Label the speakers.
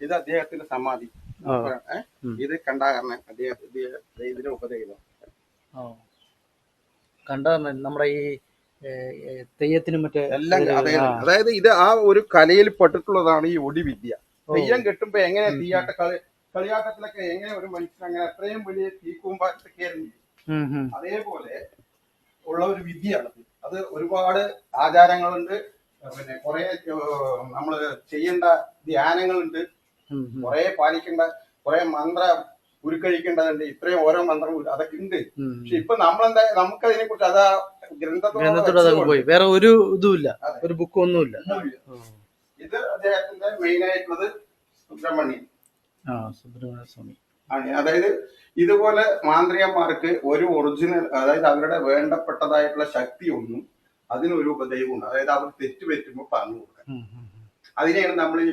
Speaker 1: ഇത് അദ്ദേഹത്തിന്റെ സമാധി. ഇത് കണ്ടാകരണൻ അദ്ദേഹം ഉപദേശം
Speaker 2: നമ്മുടെ ഈ തെയ്യത്തിനും മറ്റേ
Speaker 1: എല്ലാം അതായത് ഇത് ആ ഒരു കലയിൽ പെട്ടിട്ടുള്ളതാണ് ഈ ഒടിവിദ്യ. തെയ്യം കെട്ടുമ്പോ എങ്ങനെ തീയാട്ട കളി കളിയാട്ടത്തിലൊക്കെ എങ്ങനെ ഒരു മനുഷ്യൻ അങ്ങനെ അത്രയും വലിയ തീക്കൂമ്പാറ്റൊക്കെ
Speaker 2: ഉം, ഉം.
Speaker 1: അതേപോലെ ഉള്ള ഒരു വിദ്യയാണ് അത് ഒരുപാട് ആചാരങ്ങളുണ്ട്. പിന്നെ കുറെ നമ്മൾ ചെയ്യേണ്ട ധ്യാനങ്ങളുണ്ട്. കുറെ പാലിക്കേണ്ട കുറെ മന്ത്ര ഉരുക്കഴിക്കേണ്ടതുണ്ട്. ഇത്രയും ഓരോ മന്ത്രം അതൊക്കെ ഉണ്ട്. പക്ഷെ ഇപ്പൊ നമ്മളെന്താ നമുക്ക് അതിനെ കുറിച്ച് അതാ ഗ്രന്ഥത്തോടെ
Speaker 2: അതൊക്കെ പോയി. വേറെ ഒരു ഇതുമില്ല. ഒരു ബുക്ക് ഒന്നുമില്ല.
Speaker 1: ഇത് അദ്ദേഹത്തിന്റെ മെയിൻ ആയിട്ടുള്ളത് സുബ്രഹ്മണ്യൻ
Speaker 2: ആ സുബ്രഹ്മണ്യ സ്വാമി.
Speaker 1: അതായത് ഇതുപോലെ മാന്ത്രികന്മാർക്ക് ഒരു ഒറിജിനൽ അതായത് അവരുടെ വേണ്ടപ്പെട്ടതായിട്ടുള്ള ശക്തി ഒന്നും അതിനൊരു ഉപദൈവമുണ്ട് അതായത് അവർ തെറ്റ് പറ്റുമ്പോൾ പറഞ്ഞു കൊടുക്കുക. അതിനെയാണ് നമ്മൾ ഈ